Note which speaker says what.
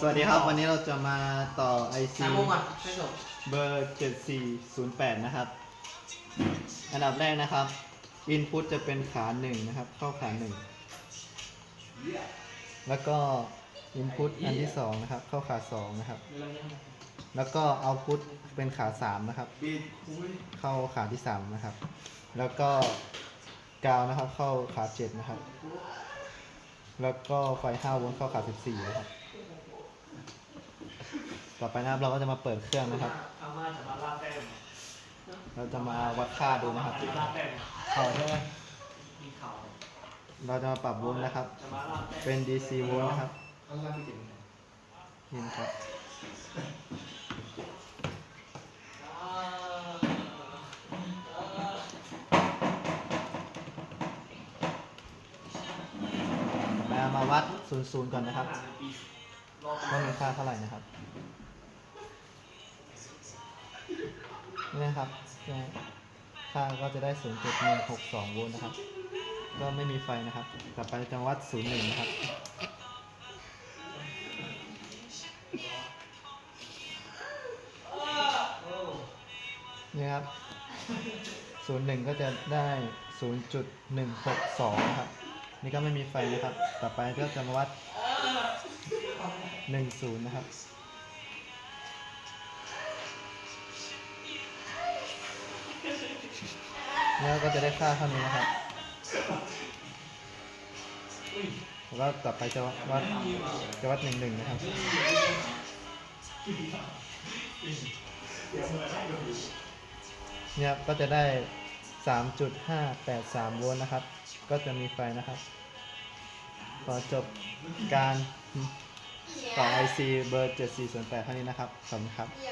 Speaker 1: สวัสดีครับ วันนี้เราจะมาต่อ IC
Speaker 2: สามโมงก่อนไม่จบ
Speaker 1: เบอร์ 7408 นะครับ อันดับแรกนะครับ Input จะเป็นขาหนึ่งนะครับ เข้าขาหนึ่งแล้วก็ Input อันที่สองนะครับ เข้าขาสองนะครับ แล้วก็ Output เป็นขาสามนะครับ เข้าขาที่สามนะครับ แล้วก็กาวนะครับ เข้าขาเจ็ดนะครับ แล้วก็ไฟ5โวลต์เข้าขา14นะครับ ต่อไปนะครับเราก็จะมาเปิดเครื่องนะครับ
Speaker 3: อาม่าจะมาลาดแต้ม
Speaker 1: เราจะมาวัดค่าดูนะครับ
Speaker 3: ลาดแต้ม
Speaker 1: เขาใช่ไหม
Speaker 3: มีข่าว
Speaker 1: เราจะมาปรับโวลต์นะครับ
Speaker 3: จะมาลาดแต้ม
Speaker 1: เป็น DC โวลต์นะครับ
Speaker 4: ข้างล่างพี่เจ๋ง
Speaker 1: นี่นะครับมามาวัด 00 ก่อนนะครับ ว่ามีค่าเท่าไหร่นะครับ นี่นะครับค่าก็จะได้ 0.162 โวลต์นะครับ ก็ไม่มีไฟนะครับต่อไปจะวัด 01 นะครับ นี่ครับ 01 ก็จะได้ 0.162 นะครับ นี่ก็ไม่มีไฟนะครับ ต่อไปก็จะวัด 10 นะครับ แล้วก็จะได้ค่าเท่านี้นะครับแล้วต่อไปจะวัดจะวัดหนึ่งหนึ่งนะครับเนี่ยก็จะได้ 3.583 โวลต์นะครับ ก็จะมีไฟนะครับ ขอจบการต่อ IC เบอร์ 7408เท่านี้นะครับ ขอบคุณครับ